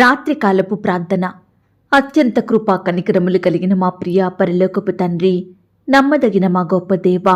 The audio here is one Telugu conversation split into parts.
రాత్రికాలపు ప్రార్థన. అత్యంత కృపా కనికరములు కలిగిన మా ప్రియ పరిలోకపు తండ్రి నమ్మదగిన మా గొప్ప దేవ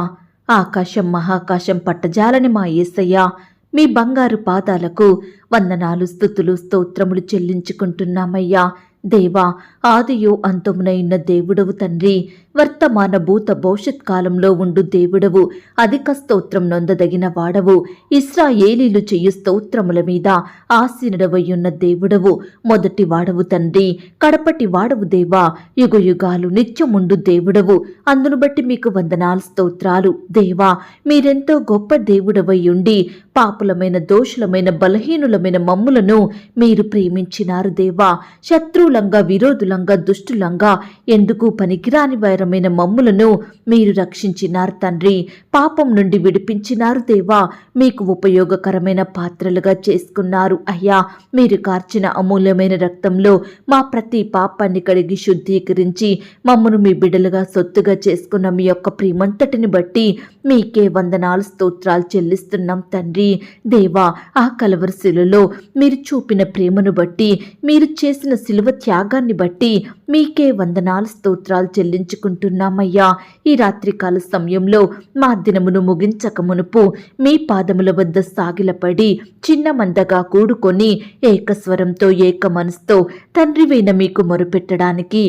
ఆకాశం మహాకాశం పట్టజాలని మా ఏసయ్య మీ బంగారు పాదాలకు వందనాలు స్థుతులు స్తోత్రములు చెల్లించుకుంటున్నామయ్యా. దేవా ఆదియో అంతమునైన దేవుడవు తండ్రి వర్తమాన భూత భవిష్యత్ కాలంలో ఉండు దేవుడవు. అధిక స్తోత్రం నొందదగిన వాడవు. ఇస్రాయేలీలు చేయు స్తోత్రముల మీద ఆసీనుడవయ్యున్న దేవుడవు. మొదటి వాడవు తండ్రి కడపటి వాడవు దేవా. యుగ యుగాలు నిత్యముండు దేవుడవు. అందును బట్టి మీకు వందనాలు స్తోత్రాలు. దేవా మీరెంతో గొప్ప దేవుడవై ఉండి పాపులమైన దోషులమైన బలహీనులమైన మమ్ములను మీరు ప్రేమించినారు దేవా. శత్రువులంగా విరోధులంగా దుష్టులంగా ఎందుకు పనికిరాని వైరమైన మమ్ములను మీరు రక్షించినారు తండ్రి. పాపం నుండి విడిపించినారు దేవా. మీకు ఉపయోగకరమైన పాత్రలుగా చేసుకున్నారు అయ్యా. మీరు కార్చిన అమూల్యమైన రక్తంలో మా ప్రతి పాపాన్ని కడిగి శుద్ధీకరించి మమ్మను మీ బిడ్డలుగా సొత్తుగా చేసుకున్న మీ యొక్క ప్రేమంతటిని బట్టి మీకే వందనాలు స్తోత్రాలు చెల్లిస్తున్నాం తండ్రి. దేవా ఆ కలవరశిలలో మీరు చూపిన ప్రేమను బట్టి మీరు చేసిన శిలువ త్యాగాన్ని బట్టి మీకే వందనాలు స్తోత్రాలు చెల్లించుకుంటున్నామయ్యా. ఈ రాత్రికాల సమయంలో మా దినమును ముగించక మునుపు మీ పాదముల వద్ద సాగిలపడి చిన్న మందగా కూడుకొని ఏకస్వరంతో ఏక మనసుతో తండ్రివైన మీకు మొరుపెట్టడానికి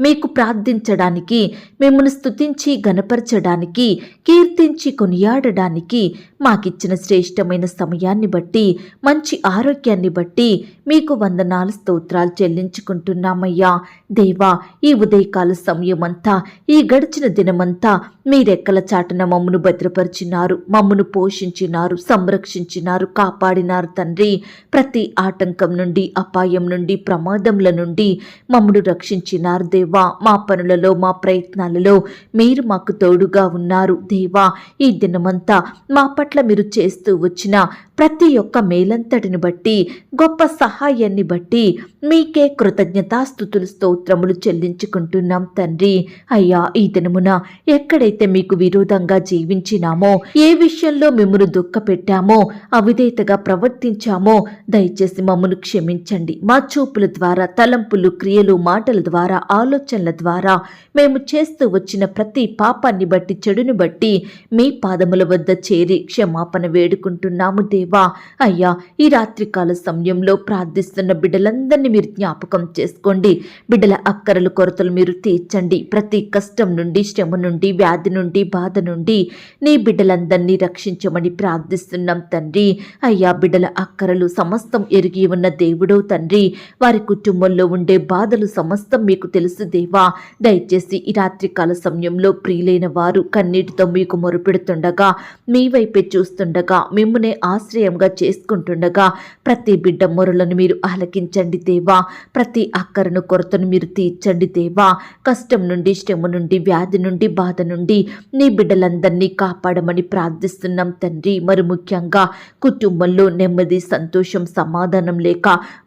మీకు ప్రార్థించడానికి మిమ్మల్ని స్తుతించి గనపరచడానికి కీర్తించి కొనియాడడానికి మాకిచ్చిన శ్రేష్టమైన సమయాన్ని బట్టి మంచి ఆరోగ్యాన్ని బట్టి మీకు వందనాలు స్తోత్రాలు చెల్లించుకుంటున్నామయ్యా. దేవా ఈ ఉదయకాల సమయమంతా ఈ గడిచిన దినమంతా మీరెక్కల చాటున మమ్మను భద్రపరిచినారు మమ్మను పోషించినారు సంరక్షించినారు కాపాడినారు తండ్రి. ప్రతి ఆటంకం నుండి అపాయం నుండి ప్రమాదముల నుండి మమ్మను రక్షించినారు దేవ. మా పనులలో మా ప్రయత్నాలలో మీరు మాకు తోడుగా ఉన్నారు. దేవా ఈ దినమంతా మా పట్ల మీరు చేస్తూ వచ్చిన ప్రతి ఒక్క మేలంతటిని బట్టి గొప్ప సహాయాన్ని బట్టి మీకే కృతజ్ఞతాస్థుతులు స్తోత్రములు చెల్లించుకుంటున్నాం తండ్రి. అయ్యా ఈ దినమున ఎక్కడైతే మీకు విరోధంగా జీవించినామో ఏ విషయంలో మిమ్మల్ని దుఃఖ పెట్టామో అవిధేతగా ప్రవర్తించామో దయచేసి మమ్మను క్షమించండి. మా చూపుల ద్వారా తలంపులు క్రియలు మాటల ద్వారా ఆలోచనల ద్వారా మేము చేస్తూ వచ్చిన ప్రతి పాపాన్ని బట్టి చెడును బట్టి మీ పాదముల వద్ద చేరి క్షమాపణ వేడుకుంటున్నాము దేవ. అయ్యా ఈ రాత్రికాల సమయంలో ప్రార్థిస్తున్న బిడ్డలందరినీ మీరు జ్ఞాపకం చేసుకోండి. బిడ్డల అక్కరలు కొరతలు మీరు తీర్చండి. ప్రతి కష్టం నుండి శ్రమ నుండి వ్యాధి నుండి బాధ నుండి నీ బిడ్డలందరినీ రక్షించమని ప్రార్థిస్తున్నాం తండ్రి. అయ్యా బిడ్డల అక్కరలు సమస్తం ఎరిగి ఉన్న దేవుడో తండ్రి. వారి కుటుంబంలో ఉండే బాధలు సమస్తం మీకు తెలుసు దేవా. దయచేసి ఈ రాత్రికాల సమయంలో ప్రియులైన వారు కన్నీటితో మీకు మొరుపెడుతుండగా మీ వైపే చూస్తుండగా మిమ్మునే ఆశ్రయంగా చేసుకుంటుండగా ప్రతి బిడ్డ మొరలను మీరు ఆలకించండి దేవా. ప్రతి అక్కరను కొరతను మీరు తీర్చండి దేవా. కష్టం నుండి శ్రమ నుండి వ్యాధి నుండి బాధ నుండి నీ బిడ్డలందరినీ కాపాడమని ప్రార్థిస్తున్నాం తండ్రి. మరి ముఖ్యంగా కుటుంబంలో నెమ్మది సంతోషం సమాధానం లేక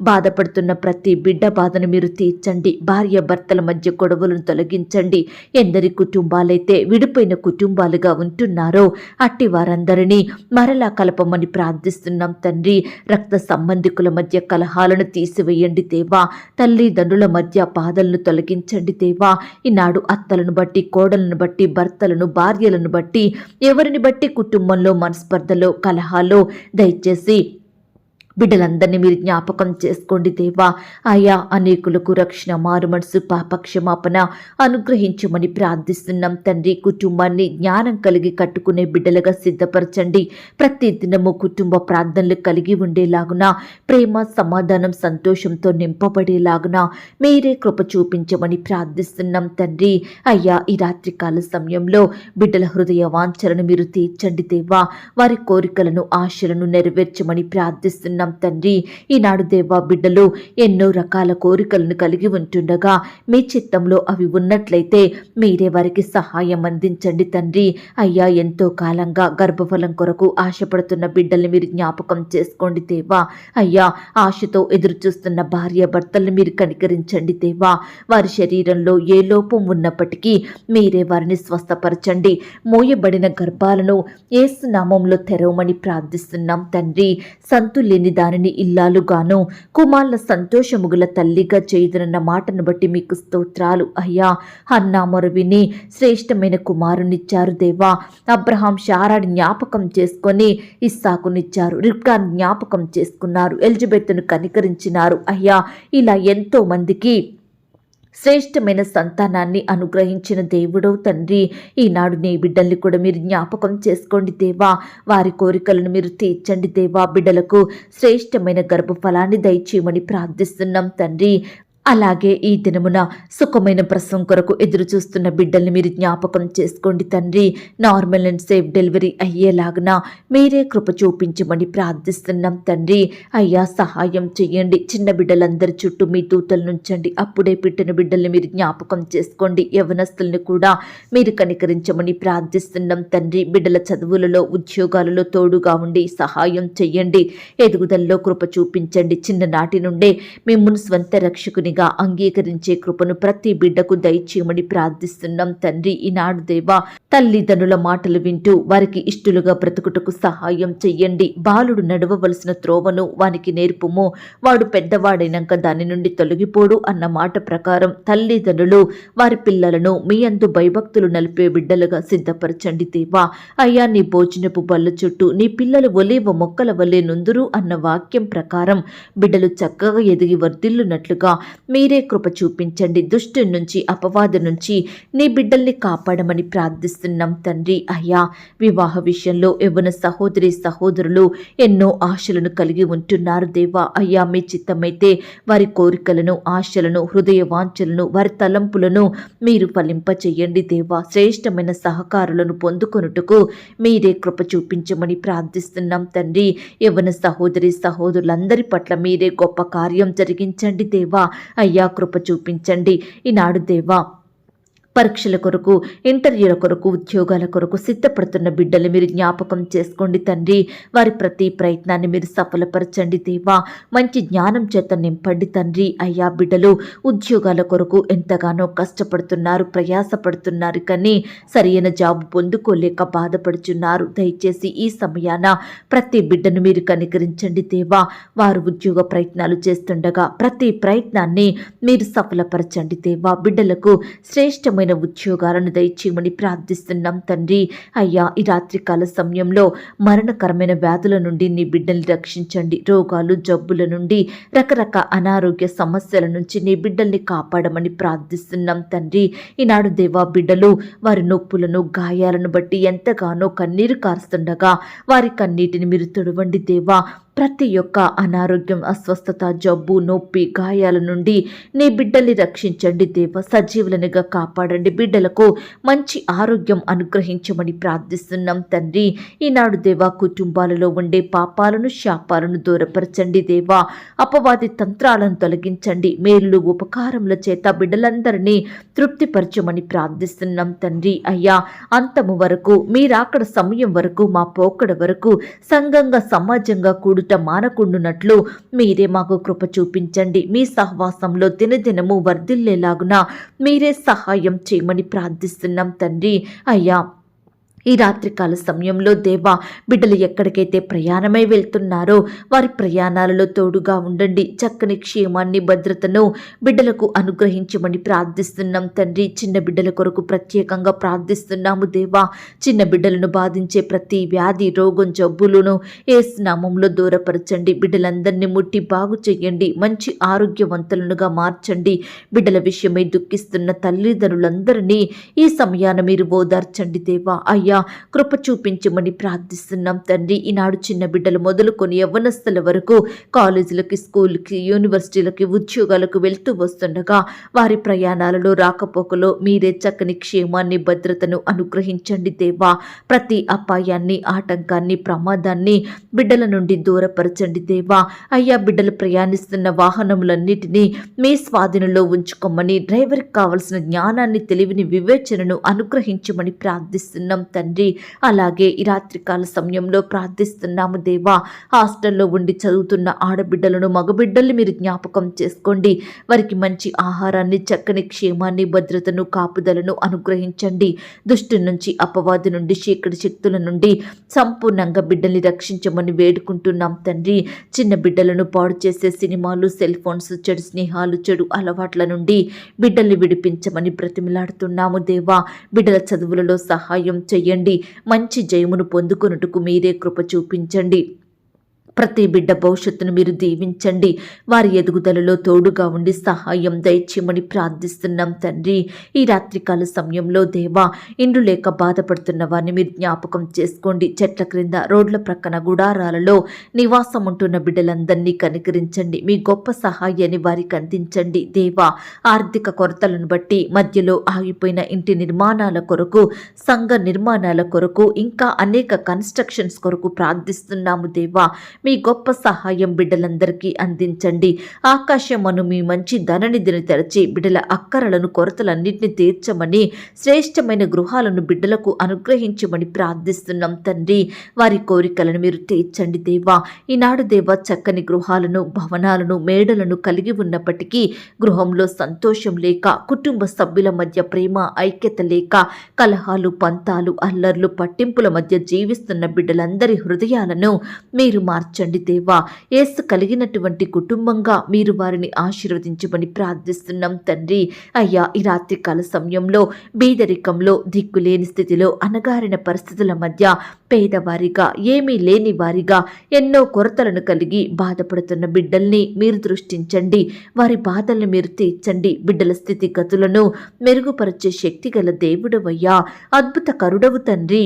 బాధపడుతున్న ప్రతి బిడ్డ బాధను మీరు తీర్చండి. భార్య భర్తల మధ్య గొడవలను తొలగించండి. ఎందరి కుటుంబాలైతే విడిపోయిన కుటుంబాలుగా ఉంటున్నారో అట్టి వారందరినీ మరలా కలపమని ప్రార్థిస్తున్నాం తండ్రి. రక్త సంబంధికుల మధ్య కలహాలను తీసివేయండి దేవా. తల్లిదండ్రుల మధ్య బాధలను తొలగించండి దేవా. ఈనాడు అత్తలను బట్టి కోడలను బట్టి భర్తలను భార్యలను బట్టి ఎవరిని బట్టి కుటుంబంలో మనస్పర్ధలో కలహాలో దయచేసి బిడ్డలందరినీ మీరు జ్ఞాపకం చేసుకోండి దేవా. అయా అనేకులకు రక్షణ మారు మనసు అనుగ్రహించమని ప్రార్థిస్తున్నాం. తండ్రి కుటుంబాన్ని జ్ఞానం కలిగి కట్టుకునే బిడ్డలుగా సిద్ధపరచండి. ప్రతి దినము కుటుంబ ప్రార్థనలు కలిగి ఉండేలాగున ప్రేమ సమాధానం సంతోషంతో నింపబడేలాగున మీరే కృప చూపించమని ప్రార్థిస్తున్నాం తండ్రి. అయ్యా ఈ రాత్రికాల సమయంలో బిడ్డల హృదయ వాంఛలను మీరు తీర్చండి దేవా. వారి కోరికలను ఆశలను నెరవేర్చమని ప్రార్థిస్తున్నాం తండ్రి. ఈనాడు దేవా బిడ్డలు ఎన్నో రకాల కోరికలను కలిగి ఉంటుండగా మీ చిత్తంలో అవి ఉన్నట్లయితే మీరే వారికి సహాయం అందించండి తండ్రి. అయ్యా ఎంతో కాలంగా గర్భఫలం కొరకు ఆశపడుతున్న బిడ్డల్ని మీరు జ్ఞాపకం చేసుకోండి దేవా. అయ్యా ఆశతో ఎదురు చూస్తున్న భార్య భర్తల్ని మీరు కనికరించండి దేవా. వారి శరీరంలో ఏ లోపం ఉన్నప్పటికీ మీరే వారిని స్వస్థపరచండి. మోయబడిన గర్భాలను ఏసునామంలో తెరవమని ప్రార్థిస్తున్నాం తండ్రి. సంతులేని లేని దానిని ఇల్లాలుగాను కుమార్ల సంతోషముగుల తల్లిగా చేయుదనన్న మాటను బట్టి మీకు స్తోత్రాలు. అయ్యా హన్నా మరువిని శ్రేష్టమైన కుమారునిచ్చారు దేవా. అబ్రహాం షారాడి జ్ఞాపకం చేసుకొని ఇస్సాకునిచ్చారు. రిబ్కాన్ జ్ఞాపకం చేసుకున్నారు. ఎలిజబెత్ను కనికరించినారు. అయ్యా ఇలా ఎంతో మందికి శ్రేష్టమైన సంతానాన్ని అనుగ్రహించిన దేవుడో తండ్రి. ఈనాడు నీ బిడ్డల్ని కూడా మీరు జ్ఞాపకం చేసుకోండి దేవా. వారి కోరికలను మీరు తీర్చండి దేవా బిడ్డలకు. శ్రేష్టమైన గర్భఫలాన్ని దయచేయమని ప్రార్థిస్తున్నాం తండ్రి. అలాగే ఈ దినమున సుఖమైన ప్రసవం కొరకు ఎదురు చూస్తున్న బిడ్డల్ని మీరు జ్ఞాపకం చేసుకోండి తండ్రి. నార్మల్ అండ్ సేఫ్ డెలివరీ అయ్యేలాగున మీరే కృప చూపించమని ప్రార్థిస్తున్నాం తండ్రి. అయ్యా సహాయం చేయండి చిన్న బిడ్డలందరి చుట్టూ మీ దూతలు నుంచండి అప్పుడే పుట్టిన బిడ్డల్ని మీరు జ్ఞాపకం చేసుకోండి. యవనస్తుల్ని కూడా మీరు కనికరించమని ప్రార్థిస్తున్నాం తండ్రి. బిడ్డల చదువులలో ఉద్యోగాలలో తోడుగా ఉండి సహాయం చేయండి ఎదుగుదలలో కృప చూపించండి. చిన్ననాటి నుండే మిమ్మల్ని స్వంత రక్షకునిగా అంగీకరించే కృపను ప్రతి బిడ్డకు దయచేయమని ప్రార్థిస్తున్నాం తండ్రి. ఈనాడు దేవా తల్లిదండ్రుల మాటలు వింటూ వారికి ఇష్టలుగా బ్రతుకుటకు సహాయం చెయ్యండి. బాలుడు నడవవలసిన త్రోవను వానికి నేర్పుము. వాడు పెద్దవాడైనాక దాని నుండి తొలగిపోడు అన్న మాట ప్రకారం తల్లిదండ్రులు వారి పిల్లలను మీ అందు భయభక్తులు నలిపే బిడ్డలుగా సిద్ధపరచండి దేవా. అయ్యా నీ భోజనపు బల్ల చుట్టూ నీ పిల్లలు ఒలేవ మొక్కల వల్లే నుందురు అన్న వాక్యం ప్రకారం బిడ్డలు చక్కగా ఎదిగి వర్ధిల్లునట్లుగా మీరే కృప చూపించండి. దుష్టు నుంచి అపవాదు నుంచి నీ బిడ్డల్ని కాపాడమని ప్రార్థిస్తున్నాం తండ్రి అయ్యా. వివాహ విషయంలో యవ్వన సహోదరి సహోదరులు ఎన్నో ఆశలను కలిగి ఉంటున్నారు దేవా. అయ్యా మీ చిత్తమైతే వారి కోరికలను ఆశలను హృదయ వాంఛలను వారి తలంపులను మీరు ఫలింపచేయండి దేవా. శ్రేష్టమైన సహకారులను పొందుకొనుటకు మీరే కృప చూపించమని ప్రార్థిస్తున్నాం తండ్రి. యవ్వన సహోదరి సహోదరులందరి పట్ల మీరే గొప్ప కార్యం జరిగించండి దేవా. అయ్యా కృప చూపించండి. ఈనాడు దేవా పరీక్షల కొరకు ఇంటర్వ్యూల కొరకు ఉద్యోగాల కొరకు సిద్ధపడుతున్న బిడ్డలు మీరు జ్ఞాపకం చేసుకోండి తండ్రి. వారి ప్రతి ప్రయత్నాన్ని మీరు సఫలపరచండి దేవా. మంచి జ్ఞానం చేత నింపండి తండ్రి. అయ్యా బిడ్డలు ఉద్యోగాల కొరకు ఎంతగానో కష్టపడుతున్నారు ప్రయాసపడుతున్నారు కానీ సరైన జాబు పొందుకోలేక బాధపడుచున్నారు. దయచేసి ఈ సమయాన ప్రతి బిడ్డను మీరు కనికరించండి దేవా. వారు ఉద్యోగ ప్రయత్నాలు చేస్తుండగా ప్రతి ప్రయత్నాన్ని మీరు సఫలపరచండి దేవా. బిడ్డలకు శ్రేష్టమైన ఉద్యోగాలను దయచేయమని ప్రార్థిస్తున్నాం తండ్రి. అయ్యా ఈ రాత్రికాల సమయంలో మరణకరమైన వ్యాధుల నుండి నీ బిడ్డల్ని రక్షించండి. రోగాలు జబ్బుల నుండి రకరకాల అనారోగ్య సమస్యల నుంచి నీ బిడ్డల్ని కాపాడమని ప్రార్థిస్తున్నాం తండ్రి. ఈనాడు దేవా బిడ్డలు వారి నొప్పులను గాయాలను బట్టి ఎంతగానో కన్నీరు కారుస్తుండగా వారి కన్నీటిని మీరు తుడవండి దేవా. ప్రతి ఒక్క అనారోగ్యం అస్వస్థత జబ్బు నొప్పి గాయాల నుండి నీ బిడ్డల్ని రక్షించండి. దేవ సజీవులనిగా కాపాడండి. బిడ్డలకు మంచి ఆరోగ్యం అనుగ్రహించమని ప్రార్థిస్తున్నాం తండ్రి. ఈనాడు దేవా కుటుంబాలలో ఉండే పాపాలను శాపాలను దూరపరచండి దేవా. అపవాది తంత్రాలను తొలగించండి. మేలు ఉపకారముల చేత బిడ్డలందరినీ తృప్తిపరచమని ప్రార్థిస్తున్నాం తండ్రి. అయ్యా అంతము వరకు మీరాకడ సమయం వరకు మా పోకడ వరకు సంఘంగా సమాజంగా కూడు కూడుట మానకుండునట్లు మీరే మాకు కృప చూపించండి. మీ సహవాసంలో దినదినము వర్ధిల్లేలాగున మీరే సహాయం చేయమని ప్రార్థిస్తున్నాం తండ్రి. అయ్యా ఈ రాత్రికాల సమయంలో దేవా బిడ్డలు ఎక్కడికైతే ప్రయాణమై వెళ్తున్నారో వారి ప్రయాణాలలో తోడుగా ఉండండి. చక్కని క్షేమాన్ని భద్రతను బిడ్డలకు అనుగ్రహించమని ప్రార్థిస్తున్నాం తండ్రి. చిన్న బిడ్డల కొరకు ప్రత్యేకంగా ప్రార్థిస్తున్నాము దేవా. చిన్న బిడ్డలను బాధించే ప్రతి వ్యాధి రోగం జబ్బులను ఏ స్నామంలో దూరపరచండి. బిడ్డలందరినీ ముట్టి బాగు చెయ్యండి మంచి ఆరోగ్యవంతులనుగా మార్చండి. బిడ్డల విషయమై దుఃఖిస్తున్న తల్లిదండ్రులందరినీ ఈ సమయాన మీరు ఓదార్చండి దేవా. అయ్యా కృప చూపించమని ప్రార్థిస్తున్నాం తండ్రి. ఈనాడు చిన్న బిడ్డలు మొదలుకొని యవ్వనస్తుల వరకు కాలేజీలకి స్కూల్కి యూనివర్సిటీలకి ఉద్యోగాలకు వెళ్తూ వస్తుండగా వారి ప్రయాణాలలో రాకపోకలో మీరే చక్కని క్షేమాన్ని భద్రతను అనుగ్రహించండి దేవా. ప్రతి అపాయాన్ని ఆటంకాన్ని ప్రమాదాన్ని బిడ్డల నుండి దూరపరచండి దేవా. అయ్యా బిడ్డలు ప్రయాణిస్తున్న వాహనములన్నిటినీ మీ స్వాధీనంలో ఉంచుకోమని డ్రైవర్కి కావలసిన జ్ఞానాన్ని తెలివిని వివేచనను అనుగ్రహించమని ప్రార్థిస్తున్నాం తండ్రి. అలాగే ఈ రాత్రికాల సమయంలో ప్రార్థిస్తున్నాము దేవా. హాస్టల్లో ఉండి చదువుతున్న ఆడబిడ్డలను మగబిడ్డల్ని మీరు జ్ఞాపకం చేసుకోండి. వారికి మంచి ఆహారాన్ని చక్కని క్షేమాన్ని భద్రతను కాపుదలను అనుగ్రహించండి. దుష్టి నుంచి అపవాది నుండి చీకటి శక్తుల నుండి సంపూర్ణంగా బిడ్డల్ని రక్షించమని వేడుకుంటున్నాం తండ్రి. చిన్న బిడ్డలను పాడు చేసే సినిమాలు సెల్ ఫోన్స్ చెడు స్నేహాలు చెడు అలవాట్ల నుండి బిడ్డల్ని విడిపించమని బ్రతిమిలాడుతున్నాము దేవా. బిడ్డల చదువులలో సహాయం చేయండి. మంచి జయమును పొందుకొనుటకు మీరే కృప చూపించండి. ప్రతి బిడ్డ భవిష్యత్తును మీరు దీవించండి. వారి ఎదుగుదలలో తోడుగా ఉండి సహాయం దయచేయమని ప్రార్థిస్తున్నాం తండ్రి. ఈ రాత్రికాల సమయంలో దేవా ఇండ్లు లేక బాధపడుతున్న వారిని మీరు జ్ఞాపకం చేసుకోండి. చెట్ల క్రింద రోడ్ల ప్రక్కన గుడారాలలో నివాసం ఉంటున్న బిడ్డలందరినీ కనికరించండి. మీ గొప్ప సహాయాన్ని వారికి అందించండి. దేవా ఆర్థిక కొరతలను బట్టి మధ్యలో ఆగిపోయిన ఇంటి నిర్మాణాల కొరకు సంఘ నిర్మాణాల కొరకు ఇంకా అనేక కన్స్ట్రక్షన్స్ కొరకు ప్రార్థిస్తున్నాము దేవా. మీ గొప్ప సహాయం బిడ్డలందరికీ అందించండి. ఆకాశమను మీ మంచి ధననిధిని తెరచి బిడ్డల అక్కరలను కొరతలన్నింటినీ తీర్చమని శ్రేష్టమైన గృహాలను బిడ్డలకు అనుగ్రహించమని ప్రార్థిస్తున్నాం తండ్రి. వారి కోరికలను మీరు తీర్చండి దేవా. ఈనాడు దేవా చక్కని గృహాలను భవనాలను మేడలను కలిగి ఉన్నప్పటికీ గృహంలో సంతోషం లేక కుటుంబ సభ్యుల మధ్య ప్రేమ ఐక్యత లేక కలహాలు పంతాలు అల్లర్లు పట్టింపుల మధ్య జీవిస్తున్న బిడ్డలందరి హృదయాలను మీరు మార్చండి దేవా. ఏసు కలిగినటువంటి కుటుంబంగా మీరు వారిని ఆశీర్వదించమని ప్రార్థిస్తున్నాం తండ్రి. అయ్యా ఈ రాత్రికాల సమయంలో బీదరికంలో దిక్కులేని స్థితిలో అనగారిన పరిస్థితుల మధ్య పేదవారిగా ఏమీ లేని వారిగా ఎన్నో కొరతలను కలిగి బాధపడుతున్న బిడ్డల్ని మీరు దృష్టించండి. వారి బాధల్ని మీరు తీర్చండి. బిడ్డల స్థితిగతులను మెరుగుపరిచే శక్తి గల దేవుడవయ్యా. అద్భుత కరుడవు తండ్రి.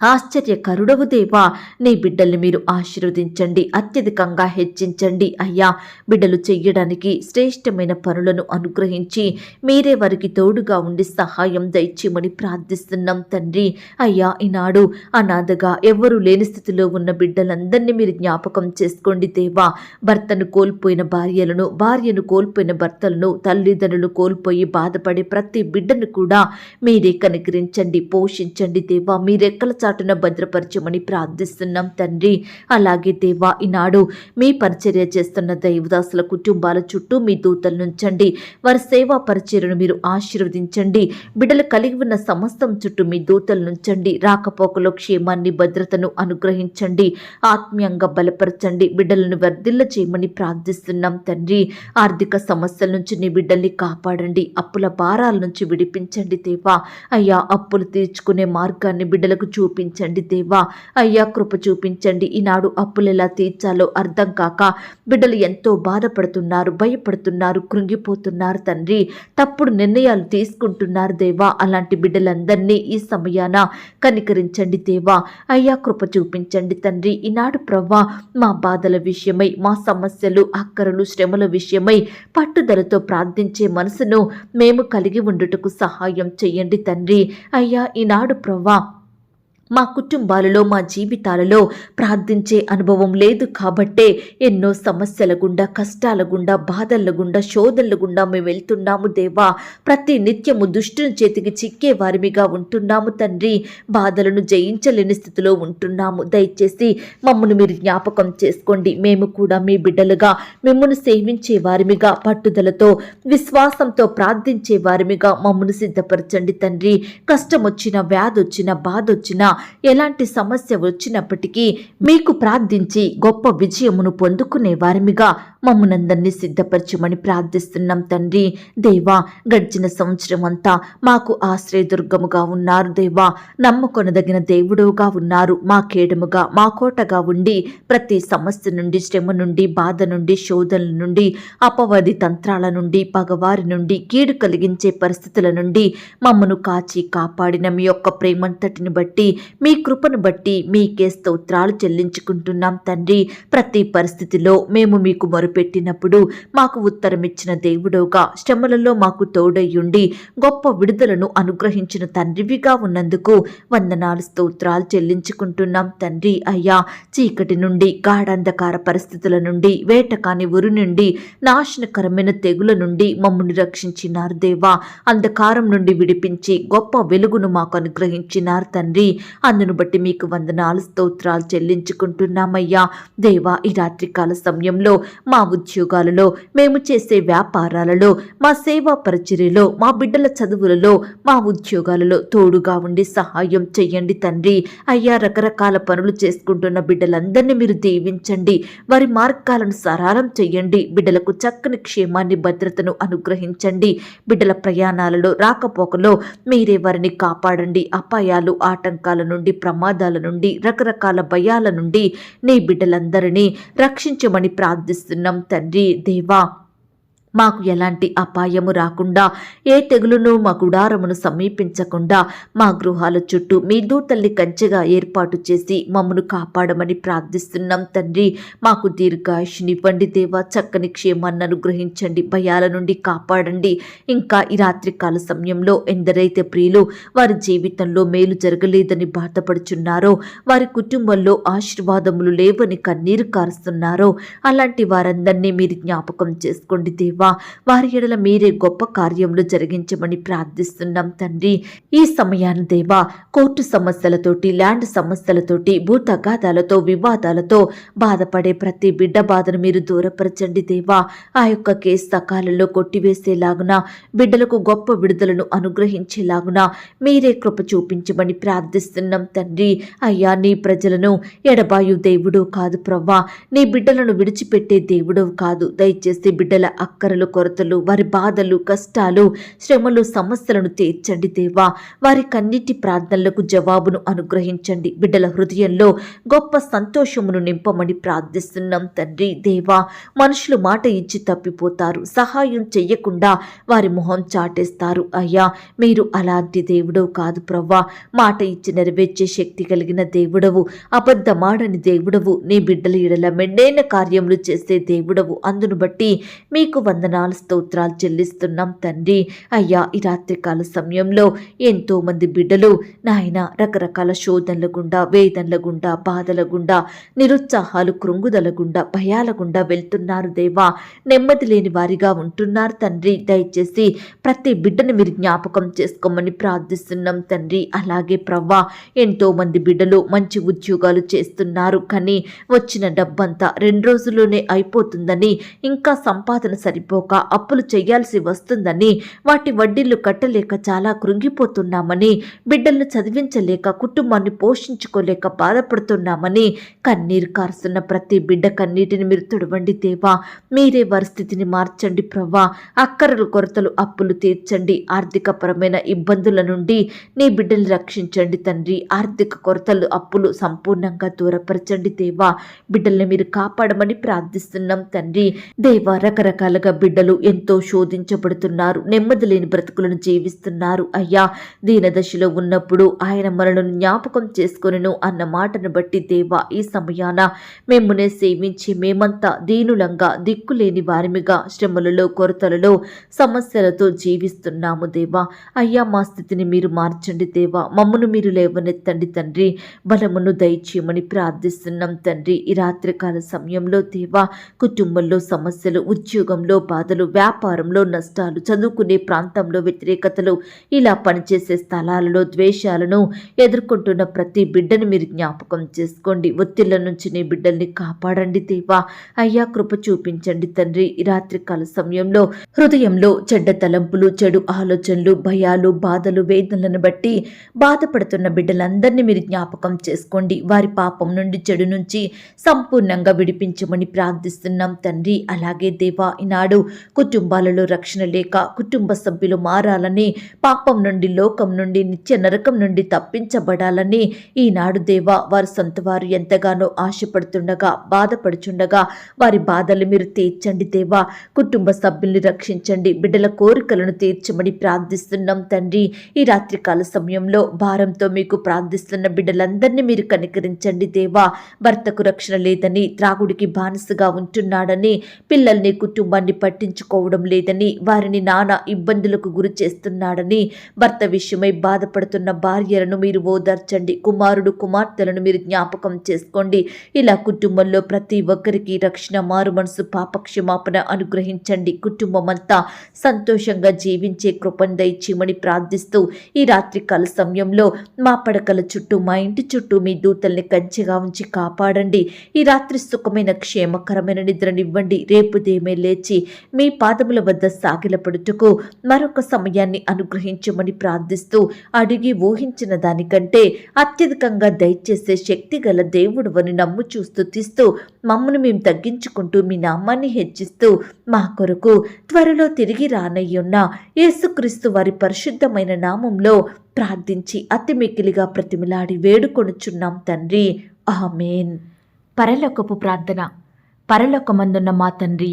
ఆశ్చర్య కరుడవు దేవా నీ బిడ్డల్ని మీరు ఆశీర్వదించండి అత్యధికంగా హెచ్చించండి అయ్యా. బిడ్డలు చెయ్యడానికి శ్రేష్టమైన పనులను అనుగ్రహించి మీరే వారికి తోడుగా ఉండి సహాయం దయచేయమని ప్రార్థిస్తున్నాం తండ్రి. అయ్యా ఈనాడు అనాథగా ఎవ్వరూ లేని స్థితిలో ఉన్న బిడ్డలందరినీ మీరు జ్ఞాపకం చేసుకోండి దేవా. భర్తను కోల్పోయిన భార్యలను భార్యను కోల్పోయిన భర్తలను తల్లిదండ్రులు కోల్పోయి బాధపడే ప్రతి బిడ్డను కూడా మీరే కనికరించండి పోషించండి దేవా. మీరెక్కల చాటున భద్రపరచమని ప్రార్థిస్తున్నాం తండ్రి. అలాగే దేవా ఈనాడు మీ పరిచర్య చేస్తున్న దైవదాసుల కుటుంబాల చుట్టూ మీ దూతలు నుంచండి. వారి సేవా పరిచర్యను మీరు ఆశీర్వదించండి. బిడ్డలు కలిగి ఉన్న సమస్తం చుట్టూ మీ దూతలు నుంచండి. రాకపోకలో క్షేమాన్ని భద్రతను అనుగ్రహించండి. ఆత్మీయంగా బలపరచండి. బిడ్డలను వర్ధిల్ల చేయమని ప్రార్థిస్తున్నాం తండ్రి. ఆర్థిక సమస్యల నుంచి నీ బిడ్డల్ని కాపాడండి. అప్పుల భారాల నుంచి విడిపించండి దేవా. అయ్యా అప్పులు తీర్చుకునే మార్గాన్ని బిడ్డలకు చూపించండి దేవా. అయ్యా కృప చూపించండి. ఈనాడు అప్పులు ఎలా తీర్చాలో అర్థం కాక బిడ్డలు ఎంతో బాధపడుతున్నారు భయపడుతున్నారు కృంగిపోతున్నారు తండ్రి. తప్పుడు నిర్ణయాలు తీసుకుంటున్నారు దేవా. అలాంటి బిడ్డలందరినీ ఈ సమయాన కనికరించండి దేవా. అయ్యా కృప చూపించండి తండ్రి. ఈనాడు ప్రవ్వా మా బాధల విషయమై మా సమస్యలు అక్కరలు శ్రమల విషయమై పట్టుదలతో ప్రార్థించే మనసును మేము కలిగి ఉండుటకు సహాయం చేయండి తండ్రి. అయ్యా ఈనాడు ప్రవ్వా మా కుటుంబాలలో మా జీవితాలలో ప్రార్థించే అనుభవం లేదు కాబట్టే ఎన్నో సమస్యల గుండా కష్టాల గుండా బాధల గుండా శోధనల గుండా మేము వెళ్తున్నాము దేవా. ప్రతి నిత్యము దుష్టుని చేతికి చిక్కే వారిమిగా ఉంటున్నాము తండ్రి. బాధలను జయించలేని స్థితిలో ఉంటున్నాము. దయచేసి మమ్మల్ని మీరు జ్ఞాపకం చేసుకోండి. మేము కూడా మీ బిడ్డలుగా మిమ్మల్ని సేవించే వారిమిగా పట్టుదలతో విశ్వాసంతో ప్రార్థించే వారిమిగా మమ్మల్ని సిద్ధపరచండి తండ్రి. కష్టం వచ్చిన వ్యాధి వచ్చిన బాధ వచ్చినా ఎలాంటి సమస్య వచ్చినప్పటికీ మీకు ప్రార్థించి గొప్ప విజయమును పొందుకునే వారిమిగా మమ్మనందరినీ సిద్ధపరచమని ప్రార్థిస్తున్నాం తండ్రి. దేవా గడిచిన సంవత్సరం అంతా మాకు ఆశ్రయదుర్గముగా ఉన్నారు దేవా. నమ్మకొనదగిన దేవుడుగా ఉన్నారు. మా కేడముగా మా కోటగా ఉండి ప్రతి సమస్య నుండి శ్రమ నుండి బాధ నుండి శోధనల నుండి అపవాది తంత్రాల నుండి పగవారి నుండి కీడు కలిగించే పరిస్థితుల నుండి మమ్మను కాచి కాపాడిన మీ యొక్క ప్రేమంతటిని బట్టి మీ కృపను బట్టి మీకే స్తోత్రాలు చెల్లించుకుంటున్నాం తండ్రి. ప్రతి పరిస్థితిలో మేము మీకు మరు మొరపెట్టినప్పుడు మాకు ఉత్తరమిచ్చిన దేవుడోగా శ్రమలలో మాకు తోడయ్యుండి గొప్ప విడుదలను అనుగ్రహించిన తండ్రివిగా ఉన్నందుకు వందనాలు స్తోత్రాలు చెల్లించుకుంటున్నాం తండ్రి. అయ్యా చీకటి నుండి గాఢంధకార పరిస్థితుల నుండి వేటకాని ఉరి నుండి నాశనకరమైన తెగుల నుండి మమ్మల్ని రక్షించినారు దేవా. అంధకారం నుండి విడిపించి గొప్ప వెలుగును మాకు అనుగ్రహించినారు తండ్రి. అందును బట్టి మీకు వందనాలు స్తోత్రాలు చెల్లించుకుంటున్నామయ్యా. దేవా ఈ రాత్రికాల సమయంలో మా మా ఉద్యోగాలలో మేము చేసే వ్యాపారాలలో మా సేవా పరిచర్యలో మా బిడ్డల చదువులలో మా ఉద్యోగాలలో తోడుగా ఉండి సహాయం చెయ్యండి తండ్రి. అయ్యా రకరకాల పనులు చేసుకుంటున్న బిడ్డలందరినీ మీరు దీవించండి. వారి మార్గాలను సరళం చెయ్యండి బిడ్డలకు చక్కని క్షేమాన్ని భద్రతను అనుగ్రహించండి. బిడ్డల ప్రయాణాలలో రాకపోకలో మీరే వారిని కాపాడండి. అపాయాలు ఆటంకాల నుండి ప్రమాదాల నుండి రకరకాల భయాల నుండి నీ బిడ్డలందరినీ రక్షించమని ప్రార్థిస్తున్నాం. తండ్రి దేవా మాకు ఎలాంటి అపాయము రాకుండా ఏ తెగులును మా గుడారమును సమీపించకుండా మా గృహాల చుట్టూ మీ దూతల్ని కంచెగా ఏర్పాటు చేసి మమ్మను కాపాడమని ప్రార్థిస్తున్నాం తండ్రి. మాకు దీర్ఘాయుషునివ్వండి దేవా. చక్కని క్షేమాన్ని అనుగ్రహించండి. భయాల నుండి కాపాడండి. ఇంకా ఈ రాత్రికాల సమయంలో ఎందరైతే ప్రియులు వారి జీవితంలో మేలు జరగలేదని బాధపడుచున్నారో వారి కుటుంబంలో ఆశీర్వాదములు లేవని కన్నీరు కారుస్తున్నారో అలాంటి వారందరినీ మీరు జ్ఞాపకం చేసుకోండి దేవా. వారి ఎడల మీరే గొప్ప కార్యములు జరిగించమని ప్రార్థిస్తున్నాం తండ్రి. ఈ సమయాన్ని దేవా కోర్టు సమస్యలతోటి ల్యాండ్ సమస్యలతోటి భూ తగాదాలతో వివాదాలతో బాధపడే ప్రతి బిడ్డ బాధను మీరు దూరపరచండి దేవా. ఆ యొక్క కేసు సకాలంలో కొట్టివేసేలాగున బిడ్డలకు గొప్ప విడుదలను అనుగ్రహించేలాగున మీరే కృప చూపించమని ప్రార్థిస్తున్నాం తండ్రి. అయ్యా నీ ప్రజలను ఎడబాయు దేవుడు కాదు ప్రవ్వా. నీ బిడ్డలను విడిచిపెట్టే దేవుడు కాదు. దయచేసి బిడ్డల అక్క అక్కరలు కొరతలు వారి బాధలు కష్టాలు శ్రమలు సమస్యలను తీర్చండి దేవా. వారి కన్నిటి ప్రార్థనలకు జవాబును అనుగ్రహించండి. బిడ్డల హృదయంలో గొప్ప సంతోషమును నింపమని ప్రార్థిస్తున్నాం తండ్రి దేవా. మనుషులు మాట ఇచ్చి తప్పిపోతారు. సహాయం చెయ్యకుండా వారి మొహం చాటేస్తారు. అయ్యా మీరు అలాంటి దేవుడవు కాదు ప్రవ్వా. మాట ఇచ్చి నెరవేర్చే శక్తి కలిగిన దేవుడవు. అబద్ధమాడని దేవుడవు. నీ బిడ్డల ఇడల మెండైన కార్యములు చేసే దేవుడవు. అందును బట్టి మీకు వందనాలు స్తోత్రాలు చెల్లిస్తున్నాం తండ్రి. అయ్యా ఈ రాత్రికాల సమయంలో ఎంతో మంది బిడ్డలు నాయన రకరకాల శోధనల గుండా వేదనల గుండా బాధల గుండా నిరుత్సాహాలు కృంగుదల గుండా భయాల గుండా వెళ్తున్నారు దేవా. నెమ్మది లేని వారిగా ఉంటున్నారు తండ్రి. దయచేసి ప్రతి బిడ్డను మీరు జ్ఞాపకం చేసుకోమని ప్రార్థిస్తున్నాం తండ్రి. అలాగే ప్రవ్వా ఎంతో మంది బిడ్డలు మంచి ఉద్యోగాలు చేస్తున్నారు. కానీ వచ్చిన డబ్బంతా రెండు రోజుల్లోనే అయిపోతుందని ఇంకా సంపాదన సరిపోక అప్పులు చేయాల్సి వస్తుందని వాటి వడ్డీలు కట్టలేక చాలా కృంగిపోతున్నామని బిడ్డలను చదివించలేక కుటుంబాన్ని పోషించుకోలేక బాధపడుతున్నామని కన్నీరు కారుస్తున్న ప్రతి బిడ్డ కన్నీటిని మీరు తుడవండి దేవా. మీరే వారి స్థితిని మార్చండి ప్రవ్వా. అక్కరలు కొరతలు అప్పులు తీర్చండి. ఆర్థికపరమైన ఇబ్బందుల నుండి నీ బిడ్డలు రక్షించండి తండ్రి. ఆర్థిక కొరతలు అప్పులు సంపూర్ణంగా దూరపరచండి దేవా. బిడ్డల్ని మీరు కాపాడమని ప్రార్థిస్తున్నాం తండ్రి. దేవా రకరకాలుగా బిడ్డలు ఎంతో శోధించబడుతున్నారు. నెమ్మది లేని బ్రతుకులను జీవిస్తున్నారు. అయ్యా దీన దశలో ఉన్నప్పుడు ఆయన మనలను జ్ఞాపకం చేసుకొనను అన్న మాటను బట్టి దేవా ఈ సమయాన మేమునే సేవించి మేమంతా దీనులంగా దిక్కులేని వారిమిగా శ్రమలలో కొరతలలో సమస్యలతో జీవిస్తున్నాము దేవా. అయ్యా మా స్థితిని మీరు మార్చండి దేవా. మమ్మను మీరు లేవనెత్తండి తండ్రి. బలమును దయచేయమని ప్రార్థిస్తున్నాం తండ్రి. ఈ రాత్రికాల సమయంలో దేవా కుటుంబంలో సమస్యలు ఉద్యోగంలో బాధలు వ్యాపారంలో నష్టాలు చదువుకునే ప్రాంతంలో వ్యతిరేకతలు ఇలా పనిచేసే స్థలాలలో ద్వేషాలను ఎదుర్కొంటున్న ప్రతి బిడ్డను మీరు జ్ఞాపకం చేసుకోండి. ఒత్తిళ్ళ నుంచి నీ బిడ్డల్ని కాపాడండి దేవా. అయ్యా కృప చూపించండి తండ్రి. ఈ రాత్రికాల సమయంలో హృదయంలో చెడ్డ తలంపులు చెడు ఆలోచనలు భయాలు బాధలు వేదనలను బట్టి బాధపడుతున్న బిడ్డలందరినీ మీరు జ్ఞాపకం చేసుకోండి. వారి పాపం నుండి చెడు నుంచి సంపూర్ణంగా విడిపించమని ప్రార్థిస్తున్నాం తండ్రి. అలాగే దేవా ఈనాడు ఉన్నారు కుటుంబాలలో రక్షణ లేక కుటుంబ సభ్యులు మారాలని పాపం నుండి లోకం నుండి నిత్య నరకం నుండి తప్పించబడాలని ఈనాడు దేవా వారి సొంత వారు ఎంతగానో ఆశపడుతుండగా బాధపడుచుండగా వారి బాధలు మీరు తీర్చండి దేవా. కుటుంబ సభ్యుల్ని రక్షించండి బిడ్డల కోరికలను తీర్చమని ప్రార్థిస్తున్నాం తండ్రి. ఈ రాత్రికాల సమయంలో భారంతో మీకు ప్రార్థిస్తున్న బిడ్డలందరినీ మీరు కనికరించండి దేవా. భర్తకు రక్షణ లేదని త్రాగుడికి బానిసగా ఉంటున్నాడని పిల్లల్ని కుటుంబాన్ని పట్టించుకోవడం లేదని వారిని నానా ఇబ్బందులకు గురి చేస్తున్నాడని భర్త విషయమై బాధపడుతున్న భార్యలను మీరు ఓదార్చండి. కుమారుడు కుమార్తెలను మీరు జ్ఞాపకం చేసుకోండి. ఇలా కుటుంబంలో ప్రతి ఒక్కరికి రక్షణ మారు మనసు పాపక్షమాపణ అనుగ్రహించండి. కుటుంబం అంతా సంతోషంగా జీవించే కృపను దయచేయమని ప్రార్థిస్తూ ఈ రాత్రికాల సమయంలో మా పడకల చుట్టూ మా ఇంటి చుట్టూ మీ దూతల్ని కంచెగా ఉంచి కాపాడండి. ఈ రాత్రి సుఖమైన క్షేమకరమైన నిద్రనివ్వండి. రేపు దేమే లేచి మీ పాదముల వద్ద సాగిలపడుటకు మరొక సమయాన్ని అనుగ్రహించమని ప్రార్థిస్తూ అడిగి ఊహించిన దానికంటే అత్యధికంగా దయచేసే శక్తి గల దేవుడు అని చూస్తూ తీస్తూ మమ్మను మేము తగ్గించుకుంటూ మీ నామాన్ని హెచ్చిస్తూ మా కొరకు త్వరలో తిరిగి రానయ్యున్న యేసుక్రీస్తు వారి పరిశుద్ధమైన నామంలో ప్రార్థించి అతి మిక్కిలిగా ప్రతిమలాడి వేడుకొనుచున్నాం తండ్రి. ఆమెన్. పరలోకపు ప్రార్థన. పరలోకమందున్న మా తండ్రి